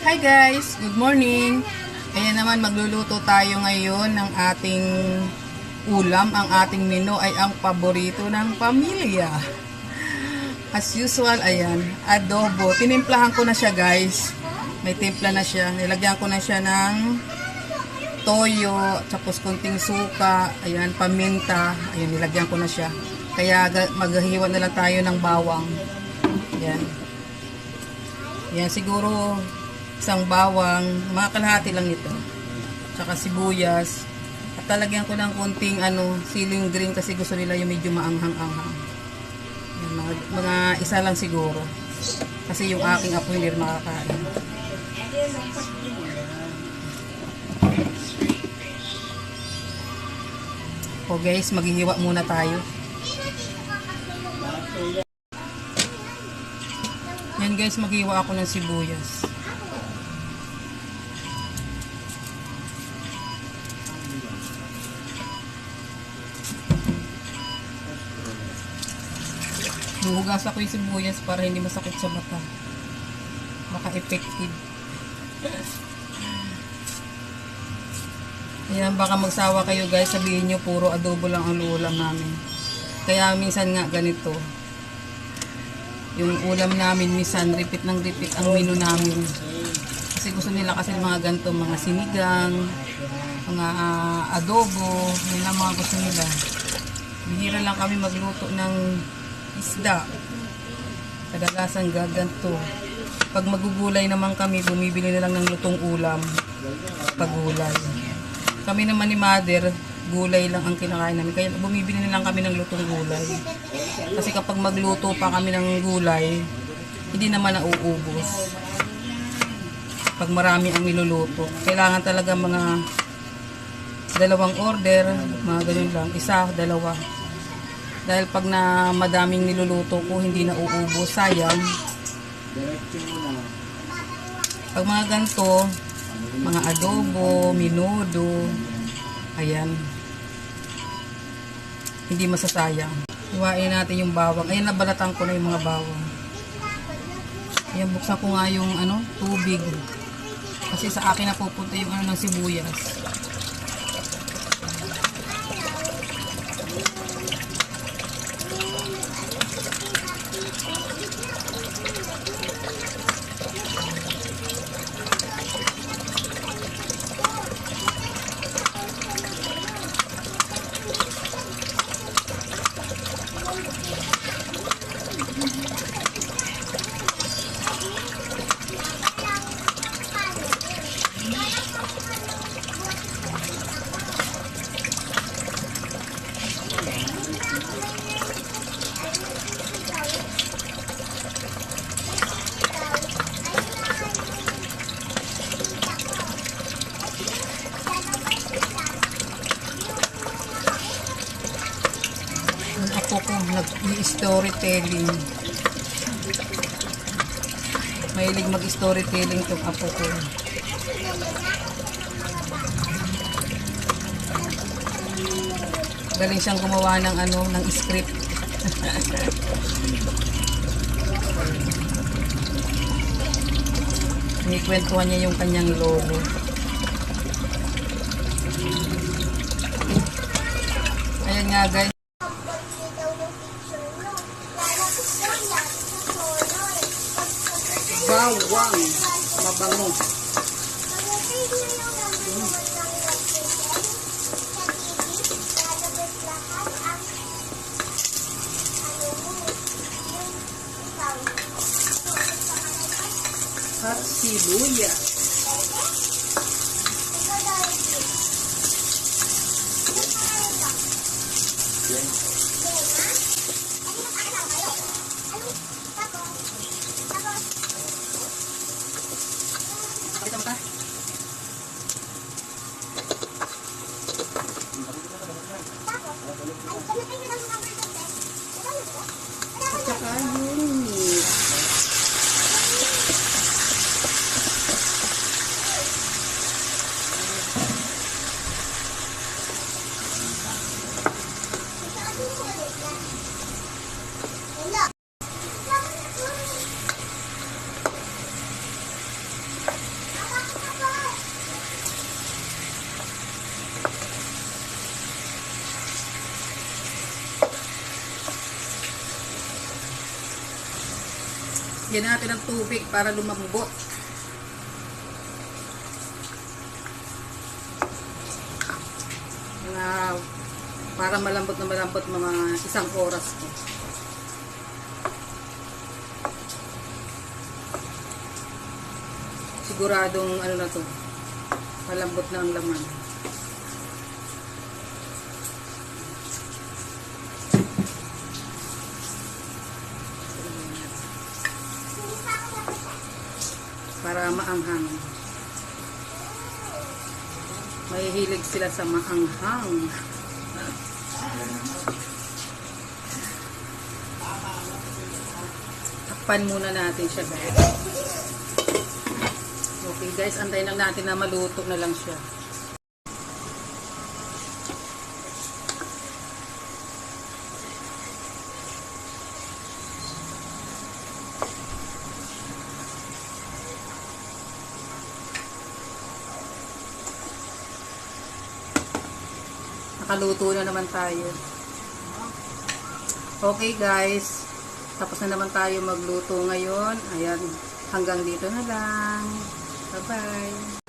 Hi guys! Good morning! Ayan naman, magluluto tayo ngayon ng ating ulam. Ang ating menu ay ang paborito ng pamilya. As usual, ayan, adobo. Tinimplahan ko na siya guys. May timpla na siya. Nilagyan ko na siya ng toyo, tapos konting suka, ayan, paminta. Ayan, nilagyan ko na siya. Kaya maghihiwa na lang tayo ng bawang. Ayan. Yan, siguro isang bawang, mga kalahati lang ito. Tsaka sibuyas. At talagyan ko ng konting ano, siling green kasi gusto nila yung medyo maanghang-anghang. Yan, mga, mga isa lang siguro. Kasi yung aking apo hindi makakain. O guys, maghihiwa muna tayo. Yan guys, maghiwa ako ng sibuyas. Huhugas ako yung sibuyas para hindi masakit sa mata. Baka effective. Ayan, baka magsawa kayo guys, sabihin nyo puro adobo lang ang ulam namin. Kaya minsan nga ganito, yung ulam namin minsan repeat ng repeat ang menu namin kasi gusto nila kasi mga ganito mga sinigang mga ah, adobo yun lang mga gusto nila bihira lang kami magluto ng isda kadalasan gaganto pag magugulay naman kami bumibili na lang ng lutong ulam pag gulay kami naman ni mother gulay lang ang kinakain namin kaya bumibili na lang kami ng lutong gulay kasi kapag magluto pa kami ng gulay, hindi naman nauubos. Pag marami ang niluluto. Kailangan talaga mga dalawang order, mga ganun lang. Isa, dalawa. Dahil pag na madaming niluluto ko, hindi nauubos. Sayang. Pag mga ganito, mga adobo, minudo, ayan. Hindi masasayang. Iwain natin yung bawang. Ayan, nabalatan ko na yung mga bawang. Ayan, buksan ko nga yung ano, tubig. Kasi sa akin na pupunta yung ano ng sibuyas. Yung ako ko, nag-storytelling. Mahilig mag-storytelling tong apo ko. Galing siyang gumawa ng ano, ng script. Inikwentuhan niya yung kanyang logo. Ayan nga guys. Bawang. Mabango. At sibuyas. Pakita Lagyan natin ng tubig para lumambot. Mga para malambot na malambot mga isang oras po. Siguradong ano na to, malambot na ang laman. Para maanghang. Mahihilig sila sa maanghang. Takpan muna natin siya guys. Okay guys, antayin lang natin na maluto na lang siya. Nakaluto na naman tayo. Okay guys, tapos na naman tayo magluto ngayon. Ayan, hanggang dito na lang. Bye-bye.